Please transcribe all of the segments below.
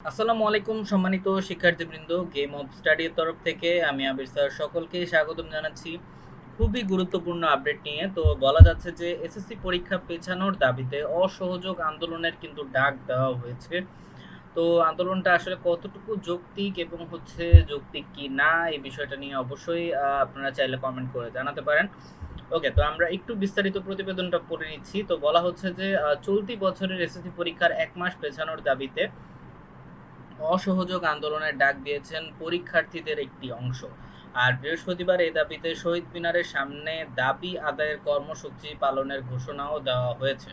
আসসালামু আলাইকুম সম্মানিত শিক্ষার্থীবৃন্দ গেম অফ স্টাডির তরফ থেকে আমি আবির স্যার সকলকে স্বাগতম জানাচ্ছি। খুবই গুরুত্বপূর্ণ আপডেট নিয়ে। তো বলা যাচ্ছে যে এসএসসি পরীক্ষা পেছানোর দাবিতে অসহযোগ আন্দোলনের কিন্তু ডাক দেওয়া হয়েছে। তো আন্দোলনটা আসলে কতটুকু যৌক্তিক এবং হচ্ছে যৌক্তিক কি না, এই বিষয়টা নিয়ে অবশ্যই আপনারা চাইলে কমেন্ট করে জানাতে পারেন। ওকে তো আমরা একটু বিস্তারিত প্রতিবেদনটা পড়ে নিচ্ছি। তো বলা হচ্ছে যে চলতি বছরের এসএসসি পরীক্ষার এক মাস পেছানোর দাবিতে অসহযোগ আন্দোলনের ডাক দিয়েছেন পরীক্ষার্থীদের একটি অংশ। আর বৃহস্পতিবার এই দাবিতে শহীদ মিনারের সামনে দাবি আদায়ের কর্মসূচি পালনের ঘোষণাও দেওয়া হয়েছে।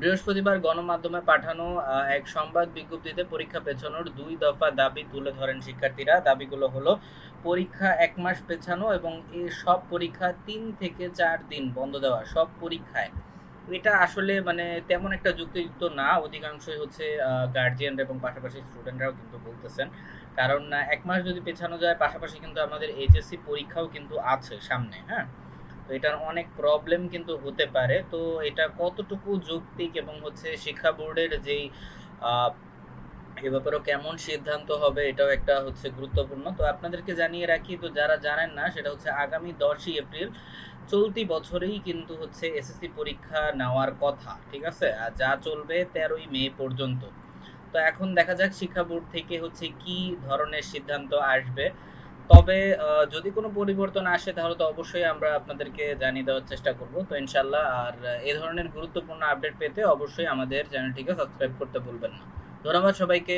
বৃহস্পতিবার গণমাধ্যমে পাঠানো এক সংবাদ বিজ্ঞপ্তিতে পরীক্ষা পেছানোর দুই দফা দাবি তুলে ধরেন শিক্ষার্থীরা। দাবিগুলো হলো, পরীক্ষা এক মাস পেছানো এবং এই সব পরীক্ষা তিন থেকে চার দিন বন্ধ দেওয়া, সব পরীক্ষায়। এটা আসলে মানে তেমন একটা যুক্তিযুক্ত না। অধিকাংশই হচ্ছে গার্জিয়ান এবং পাশাপাশি স্টুডেন্টরাও কিন্তু বলতেছেন। কারণ এক মাস যদি পেছানো যায়, পাশাপাশি কিন্তু আমাদের এইচএসসি পরীক্ষাও কিন্তু আছে সামনে হ্যাঁ? তো এটার অনেক প্রবলেম কিন্তু হতে পারে। তো এটা কতটুকু যৌক্তিক এবং হচ্ছে শিক্ষা বোর্ডের যেই এ ব্যাপারেও কেমন সিদ্ধান্ত হবে এটাও একটা হচ্ছে গুরুত্বপূর্ণ। তো আপনাদেরকে জানিয়ে রাখি, তো যারা জানেন না, সেটা হচ্ছে আগামী দশই এপ্রিল চলতি বছরেই কিন্তু হচ্ছে এসএসসি পরীক্ষা নেওয়ার কথা, ঠিক আছে? আর যা চলবে তেরোই মে পর্যন্ত। তো এখন দেখা যাক শিক্ষা বোর্ড থেকে হচ্ছে কি ধরনের সিদ্ধান্ত আসবে। তবে যদি কোনো পরিবর্তন আসে, তাহলে তো অবশ্যই আমরা আপনাদেরকে জানিয়ে দেওয়ার চেষ্টা করব। তো ইনশাল্লাহ আর এ ধরনের গুরুত্বপূর্ণ আপডেট পেতে অবশ্যই আমাদের চ্যানেলটিকে সাবস্ক্রাইব করতে ভুলবেন না। ধন্যবাদ সবাইকে